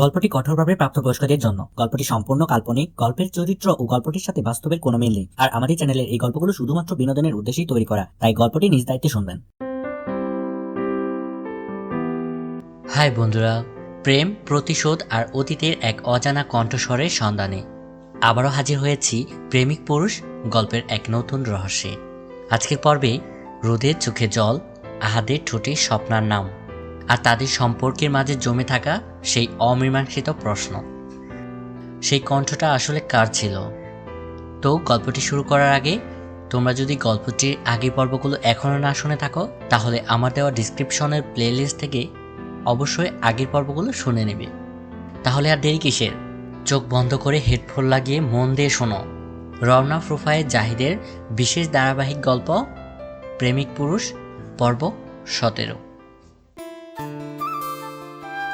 গল্পটি কঠোরভাবে প্রাপ্তবয়স্কদের জন্য। গল্পটি সম্পূর্ণ কাল্পনিক, গল্পের চরিত্র ও গল্পটির সাথে বাস্তবের কোনো মিল নেই। আর আমাদের চ্যানেলের এই গল্পগুলো শুধুমাত্র বিনোদনের উদ্দেশ্যেই তৈরি করা, তাই গল্পটি নিজ দায়িত্বে শুনবেন। হাই বন্ধুরা, প্রেম, প্রতিশোধ আর অতীতের এক অজানা কণ্ঠস্বরের সন্ধানে। আবারও হাজির হয়েছি প্রেমিক পুরুষ গল্পের এক নতুন রহস্যে। আজকের পর্বে রোদের চোখে জল, আহাদের ঠোঁটে স্বপ্নার নাম, আর তাদের সম্পর্কের মাঝে জমে থাকা সেই অমীমাংসিত প্রশ্ন। সেই কণ্ঠটা আসলে কার ছিল? তো গল্পটি শুরু করার আগে, তোমরা যদি গল্পটির আগের পর্বগুলো এখনও না শুনে থাকো, তাহলে আমার দেওয়া ডিসক্রিপশনের প্লেলিস্ট থেকে অবশ্যই আগের পর্বগুলো শুনে নেবে। তাহলে আর দেরি কিসের? চোখ বন্ধ করে হেডফোন লাগিয়ে মন দিয়ে শোনো। রওনা প্রোফাইল জাহিদের বিশেষ ধারাবাহিক গল্প, প্রেমিক পুরুষ, পর্ব সতেরো।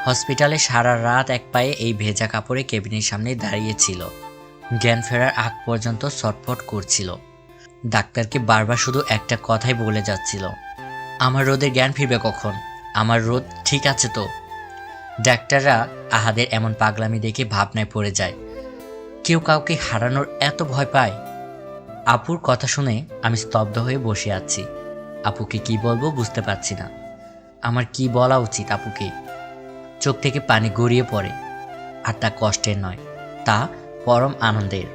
হসপিটালে সারা রাত এক পায়ে এই ভেজা কাপড়ে কেবিনের সামনে দাঁড়িয়েছিল জ্ঞান ফেরার আগ পর্যন্ত ছটফট করছিল। ডাক্তারকে বারবার শুধু একটা কথাই বলে যাচ্ছিল, আমার রোদের জ্ঞান ফিরবে কখন? আমার রোদ ঠিক আছে তো? ডাক্তাররা আহাদের এমন পাগলামি দেখে ভাবনায় পড়ে যায়, কেউ কাউকে হারানোর এত ভয় পায়? আপুর কথা শুনে আমি স্তব্ধ হয়ে বসে আছি। আপুকে কি বলব বুঝতে পারছি না। আমার কি বলা উচিত আপুকে? চোখ থেকে পানি গড়িয়ে পড়ে, আর তা কষ্টের নয়, তা পরম আনন্দের।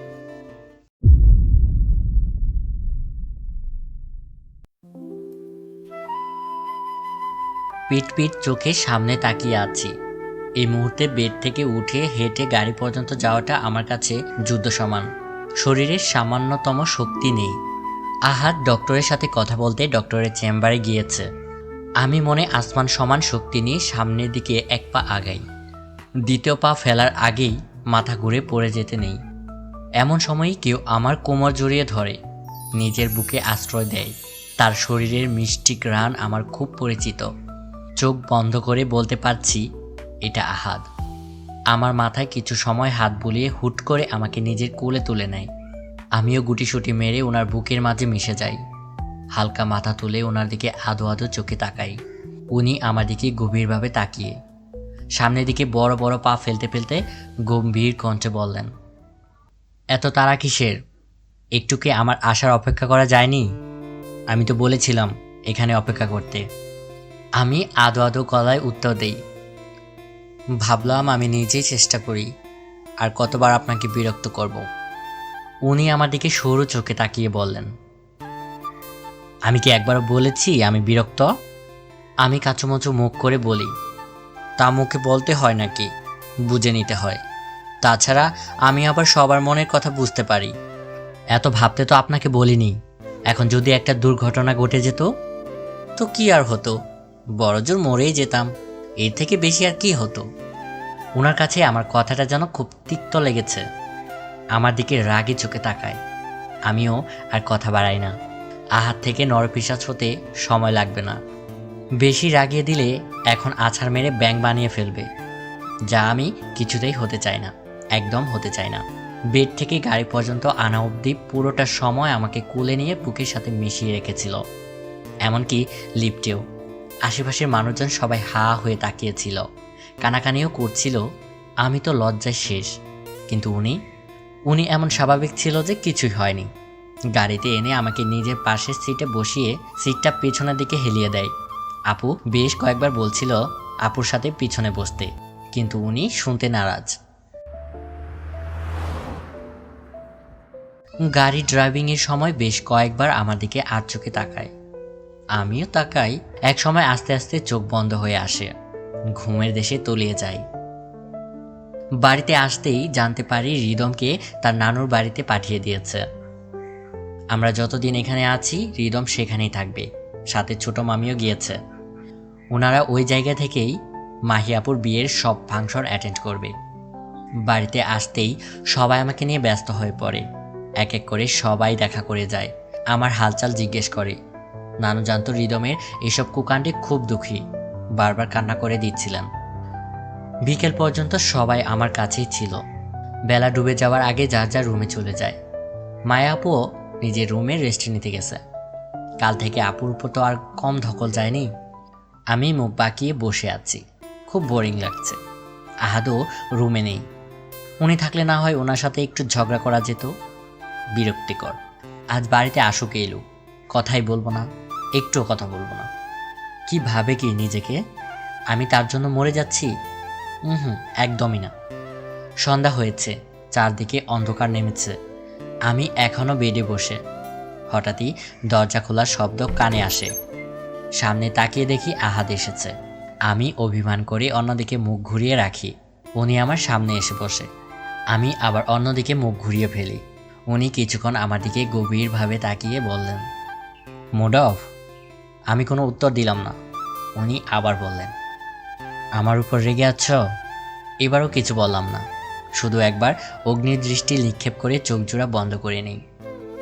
পিট পিট চোখে সামনে তাকিয়ে আছি। এই মুহূর্তে বেড থেকে উঠে হেঁটে গাড়ি পর্যন্ত যাওয়াটা আমার কাছে যুদ্ধ সমান। শরীরের সামান্যতম শক্তি নেই। আহাত ডক্টরের সাথে কথা বলতে ডক্টরের চেম্বারে গিয়েছে। আমি মনে আসমান সমান শক্তি নিয়ে সামনের দিকে এক পা আগাই। দ্বিতীয় পা ফেলার আগেই মাথা ঘুরে পড়ে যেতে নেই। এমন সময়ই কেউ আমার কোমর জড়িয়ে ধরে, নিজের বুকে আশ্রয় দেয়। তার শরীরের মিষ্টি ঘ্রাণ আমার খুব পরিচিত। চোখ বন্ধ করে বলতে পারছি, এটা আহাদ। আমার মাথায় কিছু সময় হাত বুলিয়ে হুট করে আমাকে নিজের কোলে তুলে নেয়। আমিও গুটিসুটি মেরে ওনার বুকের মাঝে মিশে যাই। হালকা মাথা তুলে ওনার দিকে আদো আদো চোখে তাকাই। উনি আমার দিকে গভীরভাবে তাকিয়ে। সামনের দিকে বড় বড় পা ফেলতে ফেলতে গম্ভীর কণ্ঠে বললেন, এত তারা কিসের? একটু কি আমার আসার অপেক্ষা করা যায়নি? আমি তো বলেছিলাম এখানে অপেক্ষা করতে। আমি আদো আদো গলায় উত্তর দেই, ভাবলাম আমি নিজেই চেষ্টা করি আর কতবার আপনাকে বিরক্ত করব। উনি আমার দিকে সরু চোখে তাকিয়ে বললেন আমি কি একবার বলেছি আমি বিরক্ত? আমি কাচুমচু মুখ করে বলি, তা মুখে বলতে হয় নাকি? বুঝে নিতে হয়। তাছাড়া আমি আবার সবার মনের কথা বুঝতে পারি। এত ভাবতে তো আপনাকে বলিনি। এখন যদি একটা দুর্ঘটনা ঘটে যেত, তো কি আর হতো? বড়জোর মরেই যেতাম। এর থেকে বেশি আর কি হতো? ওনার কাছে আমার কথাটা যেন খুব তিক্ত লেগেছে। আমার দিকে রাগে চোখে তাকায়। আমিও আর কথা বাড়াই না। আহাত থেকে নরপিসাচ হতে সময় লাগবে না। বেশি রাগিয়ে দিলে এখন আছাড় মেরে ব্যাং বানিয়ে ফেলবে। যা আমি কিছুতেই হতে চাই না, একদম হতে চাই না। বেড থেকে গাড়ি পর্যন্ত আনা অবধি পুরোটা সময় আমাকে কুলে নিয়ে বুকের সাথে মিশিয়ে রেখেছিল। এমনকি লিফটেও। আশেপাশের মানুষজন সবাই হা হয়ে তাকিয়েছিল। কানাকানিও করছিল, আমি তো লজ্জায় শেষ। কিন্তু উনি? উনি এমন স্বাভাবিক ছিল যে কিছুই হয়নি। গাড়িতে এনে আমাকে নিজের পাশের সিটে বসিয়ে সিটটা পেছনের দিকে হেলিয়ে দেয়। আপু বেশ কয়েকবার বলছিল আপুর সাথে পিছনে বসতে, কিন্তু উনি শুনতে নারাজ। গাড়ি ড্রাইভিংয়ের সময় বেশ কয়েকবার আমার দিকে আর চোখে তাকায়। আমিও তাকাই, এক সময় আস্তে আস্তে চোখ বন্ধ হয়ে আসে, ঘুমের দেশে তলিয়ে যায়। বাড়িতে আসতেই জানতে পারি রিদমকে তার নানুর বাড়িতে পাঠিয়ে দিয়েছে। আমরা যতদিন এখানে আছি রিদম সেখানেই থাকবে। সাথে ছোট মামিও গিয়েছে। ওনারা ওই জায়গা থেকেই মাহিয়াপুর বিয়ের সব ফাংশন অ্যাটেন্ড করবে। বাড়িতে আসতেই সবাই আমাকে নিয়ে ব্যস্ত হয়ে পড়ে। এক এক করে সবাই দেখা করে যায়। আমার হালচাল জিজ্ঞেস করে। নানু জানতো রিদমের এসব কুকাণ্ডে খুব দুঃখী। বারবার কান্না করে দিচ্ছিলেন। বিকেল পর্যন্ত সবাই আমার কাছেই ছিল। বেলা ডুবে যাওয়ার আগে যার যার রুমে চলে যায়। মায়া আপুও নিজের রুমে রেস্ট নিতে গেছে। কাল থেকে আপুর উপর তো আর কম ধকল যায়নি। আমি মুখ বাঁকিয়ে বসে আছি। খুব বোরিং লাগছে। আহাদও রুমে নেই। উনি থাকলে না হয় ওনার সাথে একটু ঝগড়া করা যেত। বিরক্তিকর। আজ বাড়িতে আসুক এলো কথাই বলব না, একটুও কথা বলব না। কি ভাবে কি নিজেকে? আমি তার জন্য মরে যাচ্ছি? হুম, একদমই না। সন্ধ্যা হয়েছে, চারদিকে অন্ধকার নেমেছে। আমি এখনও বেডে বসে। হঠাৎই দরজা খোলার শব্দ কানে আসে। সামনে তাকিয়ে দেখি আহাদ এসেছে। আমি অভিমান করে অন্যদিকে মুখ ঘুরিয়ে রাখি। উনি আমার সামনে এসে বসে। আমি আবার অন্যদিকে মুখ ঘুরিয়ে ফেলি। উনি কিছুক্ষণ আমার দিকে গভীরভাবে তাকিয়ে বললেন, মুড অফ? আমি কোনো উত্তর দিলাম না। উনি আবার বললেন, আমার উপর রেগে আছ? এবারও কিছু বললাম না। শুধু একবার অগ্নির দৃষ্টি নিক্ষেপ করে চোখ জোড়া বন্ধ করে নিই।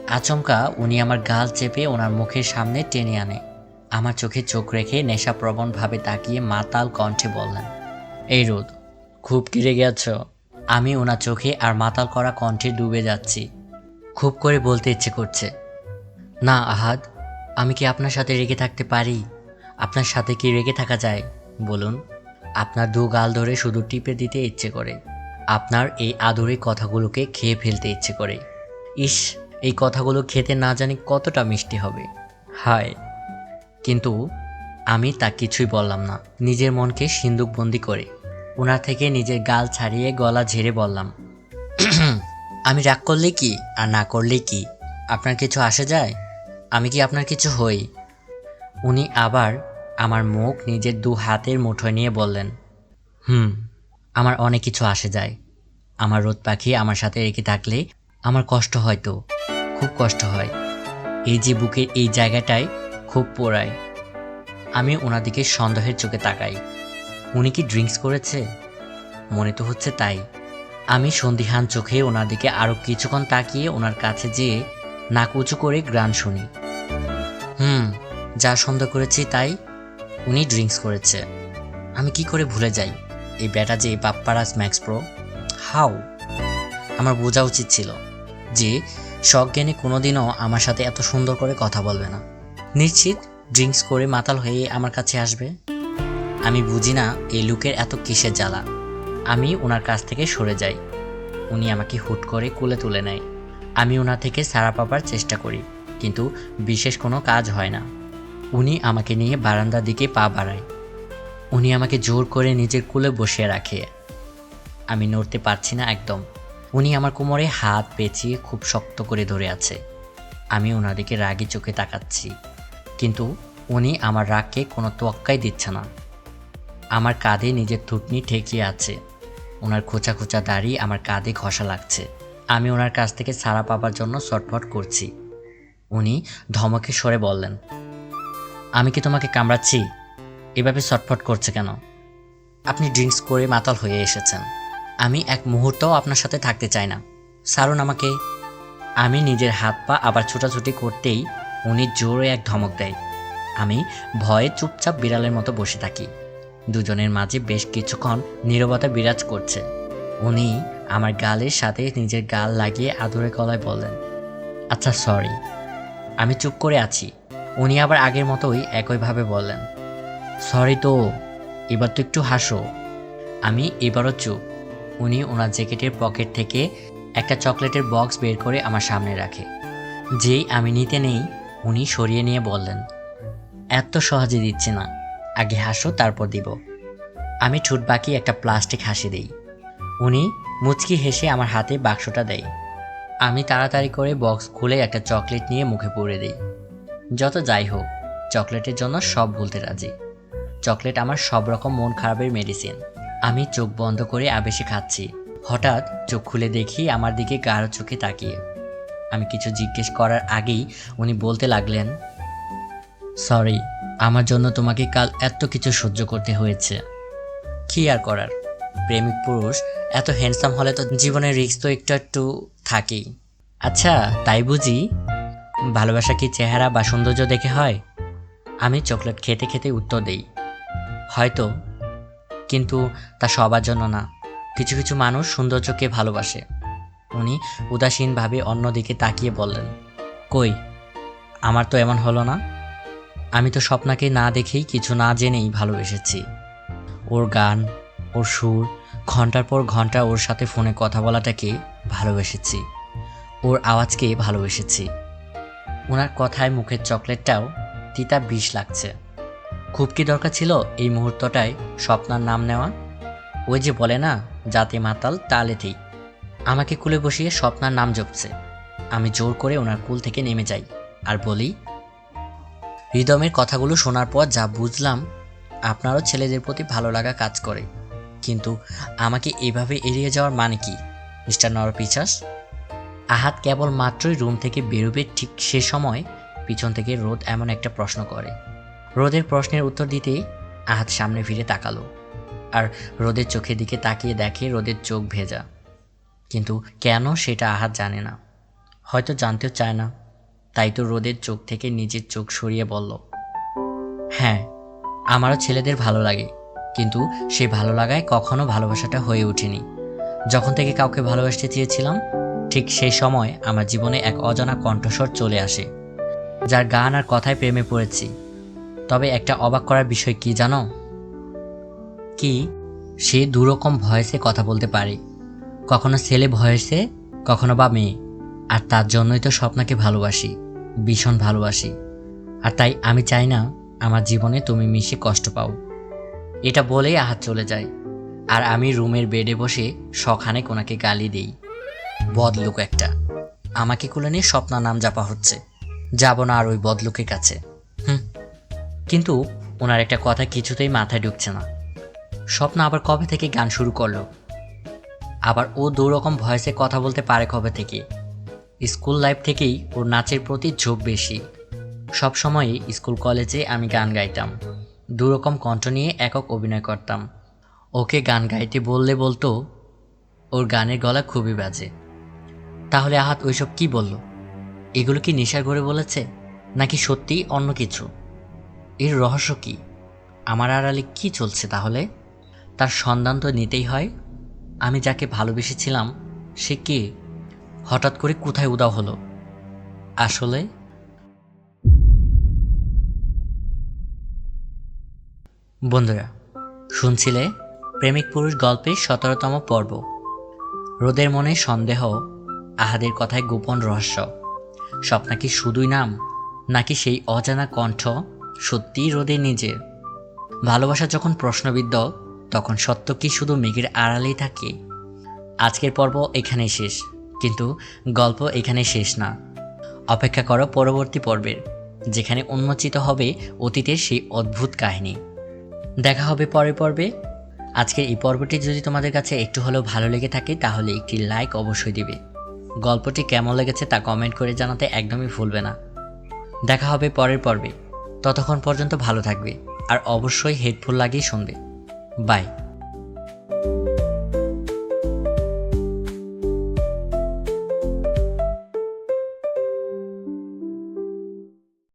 আচমকা উনি আমার গাল চেপে ওনার মুখের সামনে টেনে আনে। আমার চোখে চোখ রেখে নেশাপ্রবণভাবে তাকিয়ে মাতাল কণ্ঠে বললেন, এই রোদ, খুব কিরে গেছ। আমি ওনার চোখে আর মাতাল করা কণ্ঠে ডুবে যাচ্ছি। খুব করে বলতে ইচ্ছে করছে। না, আহাদ, আমি কি আপনার সাথে রেগে থাকতে পারি? আপনার সাথে কি রেগে থাকা যায়? বলুন। আপনার দু গাল ধরে শুধু টিপে দিতে ইচ্ছে করে। আপনার এই আদরে কথাগুলোকে খেয়ে ফেলতে ইচ্ছে করে। ইস, এই কথাগুলো খেতে না জানি কতটা মিষ্টি হবে। হায়। কিন্তু আমি তা কিছুই বললাম না। নিজের মনকে সিন্দুকবন্দি করে ওনার থেকে নিজের গাল ছাড়িয়ে গলা ঝেড়ে বললাম, আমি রাগ করলে কি আর না করলে কি? আপনার কিছু আসে যায়? আমি কি আপনার কিছু হই? উনি আবার আমার মুখ নিজের দু হাতের মুঠোয় নিয়ে বললেন, হুম আমার অনেক কিছু আসে যায়। আমার রোদ পাখি আমার সাথে রেখে থাকলে আমার কষ্ট হয় তো, খুব কষ্ট হয়। এই যে বুকের এই জায়গাটায় খুব পোড়ায়। আমি ওনার দিকে সন্দেহের চোখে তাকাই। উনি কি ড্রিঙ্কস করেছে? মনে তো হচ্ছে তাই। আমি সন্দিহান চোখে ওনার দিকে আরও কিছুক্ষণ তাকিয়ে ওনার কাছে যেয়ে নাক উঁচু করে গ্রান শুনি। হুম, যা সন্দেহ করেছি তাই উনি ড্রিঙ্কস করেছে। আমি কি করে ভুলে যাই? এই ব্যাটা যে বাপ্পারাজ ম্যাক্স প্রো হাউ আমার বোঝা উচিত ছিল যে সজ্ঞানী কোনোদিনও আমার সাথে এত সুন্দর করে কথা বলবে না। নিশ্চিত ড্রিঙ্কস করে মাতাল হয়ে আমার কাছে আসবে। আমি বুঝি না এই লুকের এত কিসের জ্বালা। আমি ওনার কাছ থেকে সরে যাই। উনি আমাকে হুট করে কুলে তুলে নেয়। আমি ওনার থেকে সারা পাবার চেষ্টা করি, কিন্তু বিশেষ কোনো কাজ হয় না। উনি আমাকে নিয়ে বারান্দার দিকে পা বাড়ায়। উনি আমাকে জোর করে নিজের কুলে বসিয়ে রাখে। আমি নড়তে পারছি না একদম। উনি আমার কোমরে হাত পেঁচিয়ে খুব শক্ত করে ধরে আছে। আমি ওনার দিকে রাগি চোখে তাকাচ্ছি। কিন্তু উনি আমার রাগকে কোনো তোয়াক্কাই দিচ্ছে না। আমার কাঁধে নিজের থুতনি ঠেকিয়ে আছে। ওনার খোঁচা খোঁচা দাড়ি আমার কাঁধে ঘষা লাগছে। আমি ওনার কাছ থেকে সাড়া পাবার জন্য ছটফট করছি। উনি ধমকে সরে বললেন, আমি কি তোমাকে কামড়াচ্ছি? এভাবে ছটফট করছে কেন? আপনি ড্রিঙ্কস করে মাতাল হয়ে এসেছেন। আমি এক মুহূর্তও আপনার সাথে থাকতে চাই না। সারুন আমাকে। আমি নিজের হাত পা আবার ছোটাছুটি করতেই উনি জোরে এক ধমক দেয়। আমি ভয়ে চুপচাপ বিড়ালের মতো বসে থাকি। দুজনের মাঝে বেশ কিছুক্ষণ নীরবতা বিরাজ করছে। উনি আমার গালের সাথে নিজের গাল লাগিয়ে আদরে গলায় বললেন আচ্ছা সরি আমি চুপ করে আছি। উনি আবার আগের মতোই একইভাবে বললেন সরি তো, এবার তো একটু হাসো। আমি এবারও চুপ। উনি ওনার জ্যাকেটের পকেট থেকে একটা চকলেটের বক্স বের করে আমার সামনে রাখে। যেই আমি নিতে নেই, উনি সরিয়ে নিয়ে বললেন, এত সহজে দিচ্ছি না। আগে হাসো, তারপর দিব। আমি ঠুট বাকি একটা প্লাস্টিক হাসি দিই। উনি মুচকি হেসে আমার হাতে বাক্সটা দেয়। আমি তাড়াতাড়ি করে বক্স খুলে একটা চকলেট নিয়ে মুখে পুরে দিই। যত যাই হোক, চকলেটের জন্য সব ভুলতে রাজি। চকলেট আমার সব রকম মন খারাপের মেডিসিন আমি চোখ বন্ধ করে আবেশে খাচ্ছি। হঠাৎ চোখ খুলে দেখি আমার দিকে গাঢ় চোখে তাকিয়ে। আমি কিছু জিজ্ঞেস করার আগেই উনি বলতে লাগলেন সরি আমার জন্য তোমাকে কাল এত কিছু সহ্য করতে হয়েছে। কি আর করার? প্রেমিক পুরুষ, এত হ্যান্ডসাম হলে তো জীবনের রিস্ক তো একটু একটু থাকেই। আচ্ছা তাই বুঝি? ভালোবাসা কি চেহারা বা সৌন্দর্য দেখে হয়? আমি চকলেট খেতে খেতে উত্তর দেই হয়তো, কিন্তু তা সবার জন্য না। কিছু কিছু মানুষ সৌন্দর্যকে ভালোবাসে। উনি উদাসীনভাবে অন্যদিকে তাকিয়ে বললেন, কই, আমার তো এমন হলো না। আমি তো স্বপ্নাকে না দেখেই কিছু না জেনেই ভালোবেসেছি। ওর গান, ওর সুর, ঘণ্টার পর ঘণ্টা ওর সাথে ফোনে কথা বলাটাকে ভালোবেসেছি। ওর আওয়াজকে ভালোবেসেছি। ওনার কথায় মুখের চকলেটটাও তিতা বিষ লাগছে। খুব কি দরকার ছিল এই মুহূর্তটায় স্বপ্নার নাম নেওয়া? ওই যে বলে না, জাতি মাতাল তালেতেই। আমাকে কুলে বসিয়ে স্বপ্নার নাম জপছে। আমি জোর করে ওনার কুল থেকে নেমে যাই আর বলি, হৃদমের কথাগুলো শোনার পর যা বুঝলাম, আপনারও ছেলেদের প্রতি ভালো লাগা কাজ করে। কিন্তু আমাকে এভাবে এড়িয়ে যাওয়ার মানে কি, মিস্টার নরপিচাস আহাত কেবল মাত্রই রুম থেকে বেরোবে ঠিক সে সময় পিছন থেকে রোদ এমন একটা প্রশ্ন করে। রোদের প্রশ্নের উত্তর দিতেই আহাত সামনে ফিরে তাকালো, আর রোদের চোখের দিকে তাকিয়ে দেখে রোদের চোখ ভেজা। কিন্তু কেন সেটা আহাত জানে না। হয়তো জানতেও চায় না। তাই তো রোদের চোখ থেকে নিজের চোখ সরিয়ে বলল হ্যাঁ আমারও ছেলেদের ভালো লাগে, কিন্তু সে ভালো লাগায় কখনো ভালোবাসাটা হয়ে ওঠেনি। যখন থেকে কাউকে ভালোবাসতে চেয়েছিলাম, ঠিক সেই সময় আমার জীবনে এক অজানা কণ্ঠস্বর চলে আসে, যার গান আর কথায় প্রেমে পড়েছি। তবে একটা অবাক করার বিষয় কি জানো? কি? সে দুরকম ভয়েসে কথা বলতে পারে। কখনো ছেলে ভয়েসে, কখনো বা মেয়ে। আর তার জন্যই তো স্বপ্নাকে ভালোবাসি, ভীষণ ভালোবাসি। আর তাই আমি চাই না আমার জীবনে তুমি মিশে কষ্ট পাও। এটা বলেই আহাত চলে যায়। আর আমি রুমের বেডে বসে সখানে কোনাকে গালি দেই। বদলুক একটা। আমাকে কুলে নিয়ে স্বপ্না নাম জাপা হচ্ছে। যাব না আর ওই বদলুকের কাছে। কিন্তু ওনার একটা কথা কিছুতেই মাথায় ঢুকছে না। স্বপ্ন আবার কবে থেকে গান শুরু করল? আবার ও দুরকম ভয়েসে কথা বলতে পারে কবে থেকে? স্কুল লাইফ থেকেই ওর নাচের প্রতি ঝোঁক বেশি। সব সময়ই স্কুল কলেজে আমি গান গাইতাম। দুরকম কণ্ঠ নিয়ে একক অভিনয় করতাম। ওকে গান গাইতে বললে বলতো, ওর গানের গলা খুবই বাজে। তাহলে আহাত ওইসব কি বলল? এগুলো কি নেশার ঘরে বলেছে? নাকি সত্যিই অন্য কিছু? এর রহস্য কি? আমার আড়ালে কি চলছে তাহলে? তার সন্ধান তো নিতেই হয়। আমি যাকে ভালোবেসেছিলাম, সে কে? হঠাৎ করে কোথায় উদাও হলো? আসলে? বন্ধুরা, শুনছিলে? প্রেমিক পুরুষ গল্পের সতেরোতম পর্ব। রোদের মনে সন্দেহ, আহাদের কথায় গোপন রহস্য। স্বপ্না কি শুধুই নাম, নাকি সেই অজানা কণ্ঠ? সত্যিই রোদে নিজে। ভালোবাসা যখন প্রশ্নবিদ্ধ, তখন সত্য কি শুধু মেঘের আড়ালেই থাকে? আজকের পর্ব এখানে শেষ, কিন্তু গল্প এখানে শেষ না। অপেক্ষা করো পরবর্তী পর্বের, যেখানে উন্মোচিত হবে অতীতের সেই অদ্ভুত কাহিনী। দেখা হবে পরের পর্বে। আজকের এই পর্বটি যদি তোমাদের কাছে একটু হলেও ভালো লেগে থাকে, তাহলে একটি লাইক অবশ্যই দিবে। গল্পটি কেমন লেগেছে তা কমেন্ট করে জানাতে একদমই ভুলবে না। দেখা হবে পরের পর্বে। ততক্ষণ পর্যন্ত ভালো থাকবে আর অবশ্যই হেডফোন লাগিয়ে শুনবে। বাই।